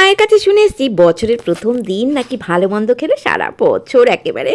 মায়ের কাছে শুনে এসেছি, বছরের প্রথম দিন নাকি ভালো মন্দ খেলে সারা বছর একেবারে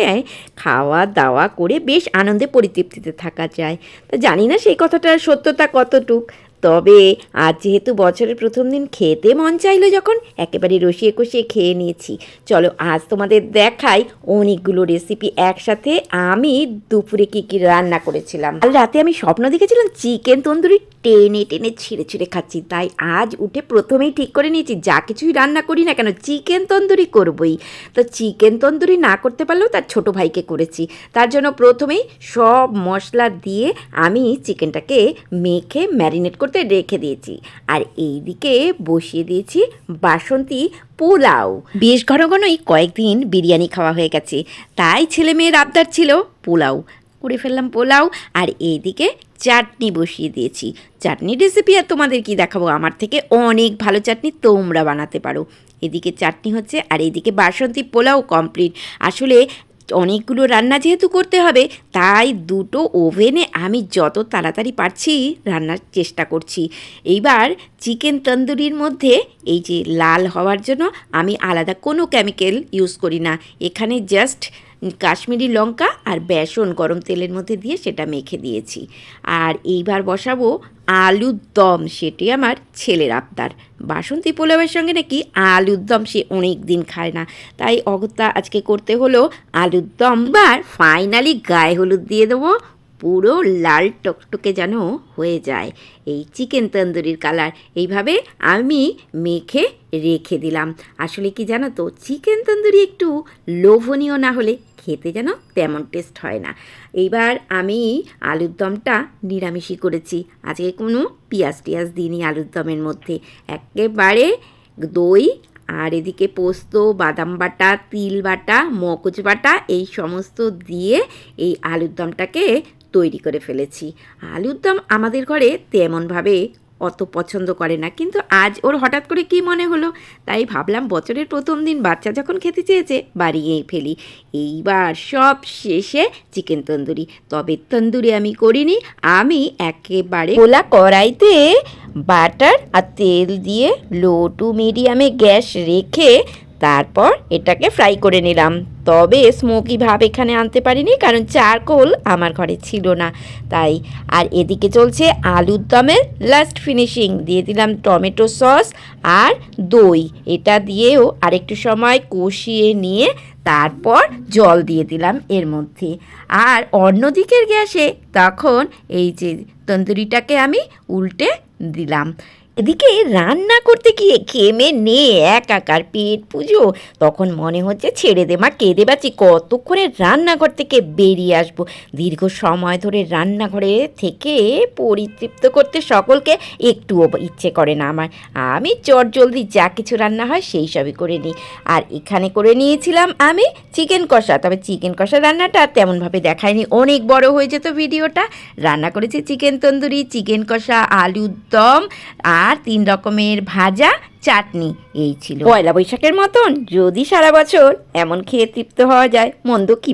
খাওয়া দাওয়া করে বেশ আনন্দে পরিতৃপ্তিতে থাকা যায়। তা জানি না সেই কথাটার সত্যতা কতটুক, তবে আজ যেহেতু বছরের প্রথম দিন, খেতে মন চাইলো যখন, একেবারে রসিয়ে কষিয়ে খেয়ে নিয়েছি। চলো, আজ তোমাদের দেখাই অনেকগুলো রেসিপি একসাথে আমি দুপুরে কী কী রান্না করেছিলাম। কাল রাতে আমি স্বপ্ন দেখেছিলাম, চিকেন তন্দুরি টেনে টেনে ছিঁড়ে ছিঁড়ে খাচ্ছি। তাই আজ উঠে প্রথমেই ঠিক করে নিয়েছি, যা কিছুই রান্না করি না কেন, চিকেন তন্দুরি করবই। তো চিকেন তন্দুরি না করতে পারলেও তার ছোট ভাইকে করেছি। তার জন্য প্রথমেই সব মশলা দিয়ে আমি চিকেনটাকে মেখে ম্যারিনেট করতে রেখে দিয়েছি। আর এইদিকে বসিয়ে দিয়েছি বাসন্তী পোলাও। বেশ ঘন ঘনই কয়েকদিন বিরিয়ানি খাওয়া হয়ে গেছে। তাই ছেলে মেয়ের আবদার ছিল পোলাও। করে ফেললাম পোলাও আর এইদিকে চাটনি বসিয়ে দিয়েছি। চাটনির রেসিপি আর তোমাদের কি দেখাবো? আমার থেকে অনেক ভালো চাটনি তোমরা বানাতে পারো। এদিকে চাটনি হচ্ছে আর এদিকে বাসন্তী পোলাও কমপ্লিট আসলে অনেকগুলো রান্না যেহেতু করতে হবে, তাই দুটো ওভেনে আমি যত তাড়াতাড়ি পারছি রান্নার চেষ্টা করছি। এইবার চিকেন তন্দুরির মধ্যে এই যে লাল হওয়ার জন্য আমি আলাদা কোনো কেমিক্যাল ইউজ করি না। এখানে জাস্ট কাশ্মীরি লঙ্কা আর বেসন গরম তেলের মধ্যে দিয়ে সেটা মেখে দিয়েছি। আর এইবার বসাবো আলুর দম, সেটি আমার ছেলের আবদার। বাসন্তী পোলাওয়ের সঙ্গে নাকি আলুর দম সে অনেক দিন খায় না। তাই অগত্যা আজকে করতে হলো আলুর দম। বার ফাইনালি গায়ে হলুদ দিয়ে দেবো, পুরো লাল টকটকে যেন হয়ে যায় এই চিকেন তন্দুরির কালার এইভাবে আমি মেখে রেখে দিলাম। আসলে কি জানো তো চিকেন তন্দুরি একটু লোভনীয় না হলে খেতে যেন তেমন টেস্ট হয় না। এইবার আমি আলুর দমটা নিরামিষই করেছি। আজকে কোনো পেঁয়াজ টিয়াজ দিইনি আলুর দমের মধ্যে। একেবারে দই আর এদিকে পোস্ত, বাদাম বাটা, তিল বাটা মকচ বাটা এই সমস্ত দিয়ে এই আলুর দমটাকে তৈরি করে ফেলেছি। আলুর দম আমাদের ঘরে তেমনভাবে অত পছন্দ করে না। কিন্তু আজ ওর হঠাৎ করে কি মনে হলো? তাই ভাবলাম বছরের প্রথম দিন বাচ্চা যখন খেতে চেয়েছে, বাড়িয়েই ফেলি। এইবার সব শেষে চিকেন তন্দুরি। তবে তন্দুরি আমি করিনি, আমি একেবারে খোলা কড়াইতে বাটার আর তেল দিয়ে লো টু মিডিয়ামে গ্যাস রেখে তারপর এটাকে ফ্রাই করে নিলাম। তবে স্মোকি ভাব এখানে আনতে পারিনি, কারণ চারকোল আমার ঘরে ছিল না। তাই আর এদিকে চলছে আলুর দমের লাস্ট ফিনিশিং দিয়ে দিলাম টমেটো সস আর দই। এটা দিয়েও আরেকটু সময় কষিয়ে নিয়ে তারপর জল দিয়ে দিলাম এর মধ্যে। আর অন্যদিকের গ্যাসে তখন এই যে তন্দুরিটাকে আমি উল্টে দিলাম। এদিকে রান্না করতে গিয়ে ঘেমে নে একাকার পেট পুজো। তখন মনে হচ্ছে ছেড়ে দে মা, কেঁদে বাঁচি, কতক্ষণে রান্নাঘর থেকে বেরিয়ে আসব? দীর্ঘ সময় ধরে রান্নাঘরে থেকে পরিতৃপ্ত করতে সকলকে একটুও ইচ্ছে করে না আমার। আমি চট জলদি যা কিছু রান্না হয় সেই সবই করে নিই। আর এখানে করে নিয়েছিলাম আমি চিকেন কষা। তবে চিকেন কষা রান্নাটা তেমনভাবে দেখায়নি। অনেক বড় হয়ে যেত ভিডিওটা। রান্না করেছি চিকেন তন্দুরি, চিকেন কষা, আলুর দম আর তিন রকমের ভাজা চাটনি, এই ছিল। পয়লা বৈশাখের মতন যদি সারা বছর এমন খেয়ে তৃপ্ত হওয়া যায়, মন্দ কি